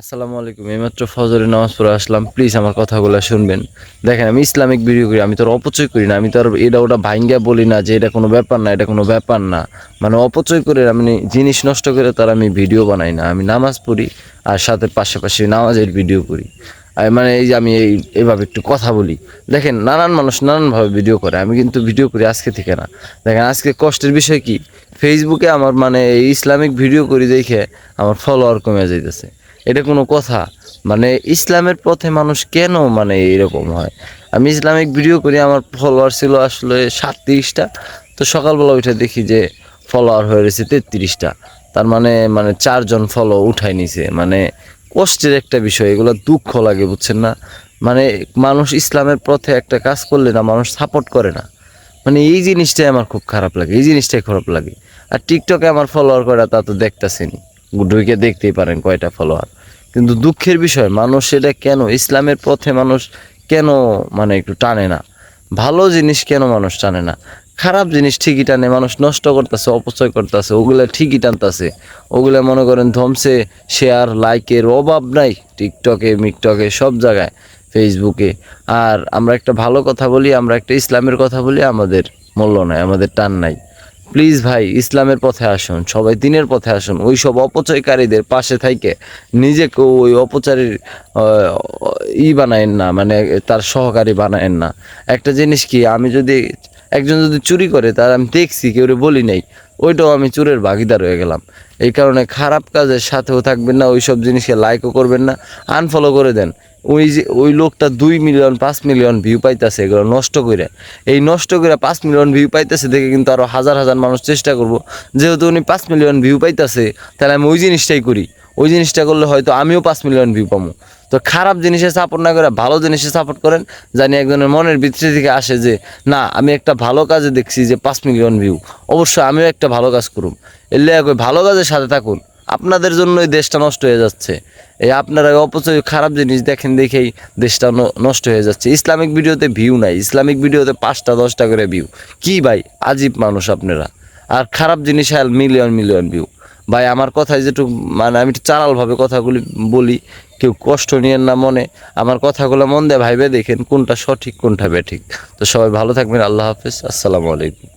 আসসালামু আলাইকুম। এইমাত্র ফজরের নামাজ পড়ে আসলাম। প্লিজ আমার কথাগুলো শুনবেন। দেখেন, আমি ইসলামিক ভিডিও করি, আমি তো অপচয় করি না। আমি তো আর এটা ওটা ভাঙ্গা বলি না যে এটা কোনো ব্যাপার না, এটা কোনো ব্যাপার না। মানে অপচয় করে আমি জিনিস নষ্ট করে তার আমি ভিডিও বানাই না। আমি নামাজ পড়ি আর সাথে পাশাপাশি নামাজের ভিডিও করি। মানে এই যে আমি এই, এইভাবে একটু কথা বলি। দেখেন, নানান মানুষ নানানভাবে ভিডিও করে, আমি কিন্তু ভিডিও করি আজকে থেকে না। দেখেন, আজকে কষ্টের বিষয় কি? ফেসবুকে আমার মানে ইসলামিক ভিডিও করি দেখে আমার ফলোয়ার কমে যাইতেছে। এটা কোনো কথা? মানে ইসলামের পথে মানুষ কেন মানে এরকম হয়? আমি ইসলামিক ভিডিও করি, আমার ফলোয়ার ছিল আসলে সাতত্রিশটা। তো সকালবেলা উঠে দেখি যে ফলোয়ার হয়ে রয়েছে তেত্রিশটা। তার মানে মানে চারজন ফলো উঠাই নিছে। মানে কষ্টের একটা বিষয়, এগুলো দুঃখ লাগে, বুঝছেন না? মানে মানুষ ইসলামের পথে একটা কাজ করলে না, মানুষ সাপোর্ট করে না। মানে এই জিনিসটাই আমার খুব খারাপ লাগে, এই জিনিসটাই খারাপ লাগে। আর টিকটকে আমার ফলোয়ার করা তা তো দেখতেছেনি ঢুকে দেখতেই পারেন কয়টা ফলোয়ার কিন্তু দুঃখের বিষয়, মানুষ এটা কেন, ইসলামের পথে মানুষ কেন মানে একটু টানে না? ভালো জিনিস কেন মানুষ টানে না? খারাপ জিনিস ঠিকই টানে, মানুষ নষ্ট করতেছে, অপচয় করতেছে, ওগুলা ঠিকই টানতেছে। ওগুলা মনে করেন ধ্বংসে শেয়ার লাইকের অভাব নাই টিকটকে মিকটকে সব জায়গায় ফেসবুকে আর আমরা একটা ভালো কথা বলি, আমরা একটা ইসলামের কথা বলি, আমাদের মূল্য নাই, আমাদের টান নাই। প্লিজ ভাই, ইসলামের পথে আসুন, সবাই দিনের পথে আসুন ওই সব অপচয়কারীদের পাশে থাইকে নিজেকে ওই অপচারের ই বানায়েন না মানে তার সহকারী বানায়েন না। একটা জিনিস কি, আমি যদি একজন যদি চুরি করে তার আমি দেখছি, কেউ বলি নাই। ওইটাও আমি চুরের ভাগিদার হয়ে গেলাম। এই কারণে খারাপ কাজের সাথেও থাকবেন না ওই সব জিনিসকে লাইকও করবেন না আনফলো করে দেন। ওই যে, ওই লোকটা দুই মিলিয়ন পাঁচ মিলিয়ন ভিউ পাইতেছে, এগুলো নষ্ট করে এই নষ্ট করে পাঁচ মিলিয়ন ভিউ পাইতেছে দেখে কিন্তু আরও হাজার হাজার মানুষ চেষ্টা করব। যেহেতু উনি পাঁচ মিলিয়ন ভিউ পাইতেছে, তাহলে আমি ওই জিনিসটাই করি। ওই জিনিসটা করলে হয়তো আমিও পাঁচ মিলিয়ন ভিউ পাবো তো খারাপ জিনিসে সাপোর্ট না করে ভালো জিনিসে সাপোর্ট করেন, জানি একজনের মনের ভিতরে থেকে আসে যে, না, আমি একটা ভালো কাজে দেখছি যে পাঁচ মিলিয়ন ভিউ অবশ্যই আমিও একটা ভালো কাজ করুম। এলে ভালো কাজের সাথে থাকুন। আপনাদের জন্য এই দেশটা নষ্ট হয়ে যাচ্ছে। এই আপনারা অপচয়, খারাপ জিনিস দেখেন দেখেই দেশটা নষ্ট হয়ে যাচ্ছে। ইসলামিক ভিডিওতে ভিউ নাই। ইসলামিক ভিডিওতে পাঁচটা, দশটা করে ভিউ কি ভাই? আজীব মানুষ আপনারা। আর খারাপ জিনিস মিলিয়ন মিলিয়ন ভিউ ভাই, আমার কথায় যেটুকু মানে আমি একটু চারালভাবে কথাগুলি বলি, কেউ কষ্ট নিয়েন না মনে। আমার কথাগুলো মন দিয়ে ভাইবে দেখেন কোনটা সঠিক, কোনটা বেঠিক। তো সবাই ভালো থাকবেন, আল্লাহ হাফিজ, আসসালামু আলাইকুম।